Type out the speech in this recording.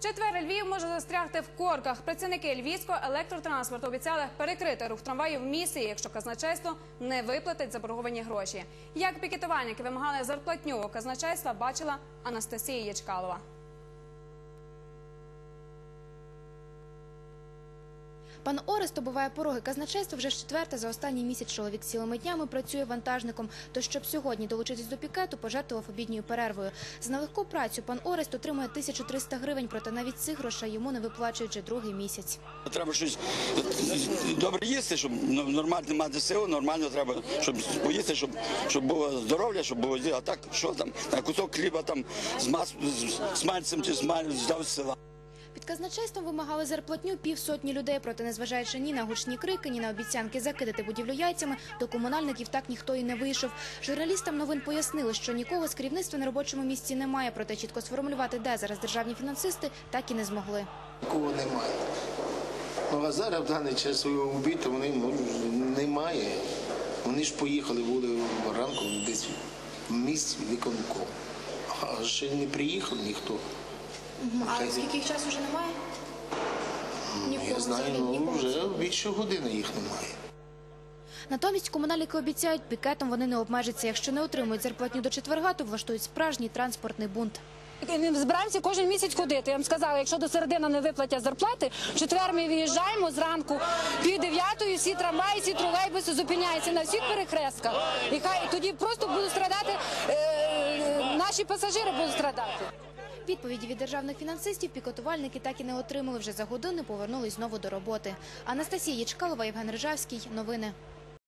Четвер Львів може застрягти в корках. Працівники львівського електротранспорту обіцяли перекрити рух трамваїв в місті, якщо казначейство не виплатить заборговані гроші. Як пікетувальники вимагали зарплатню у казначейства, бачила Анастасія Ячкалова. Пан Орест обуває пороги казначейства вже четверте за останній місяць. Чоловік цілими днями працює вантажником. Тож, щоб сьогодні долучитись до пікету, пожертвував обідньою перервою. За нелегку працю пан Орест отримує 1300 гривень, проте навіть цих грошей йому не виплачують вже другий місяць. Треба щось добре їсти, щоб нормально мати силу, нормально треба, щоб поїсти, щоб, щоб було здоров'я, щоб було а так, що там, на кусок хліба там з, мас, з, мальцем чи з маль здав села. Під казначейством вимагали зарплатню півсотні людей, проте, незважаючи ні на гучні крики, ні на обіцянки закидати будівлю яйцями, до комунальників так ніхто і не вийшов. Журналістам новин пояснили, що нікого з керівництва на робочому місці немає, проте чітко сформулювати, де зараз державні фінансисти, так і не змогли. Такого немає. Ну а зараз в даний час свого убиту вони ну, немає. Вони ж поїхали були ранку десь в місті виконком. А ще не приїхав ніхто. А скільки їх часу вже немає? Я знаю, ну вже більше години їх немає. Натомість комунальники обіцяють, пікетом вони не обмежаться. Якщо не отримують зарплатню до четверга, то влаштують справжній транспортний бунт. Ми збираємося кожен місяць ходити. Я вам сказала, якщо до середини не виплатять зарплати, в четвер ми виїжджаємо зранку пів дев'ятої, всі трамваї, всі тролейбуси зупиняються на всіх перехрестках. І хай тоді просто будуть страдати е, наші пасажири будуть страдати. Відповіді від державних фінансистів пікетувальники так і не отримали. Вже за годину повернулись знову до роботи. Анастасія Ячкалова, Євген Ржавський. Новини.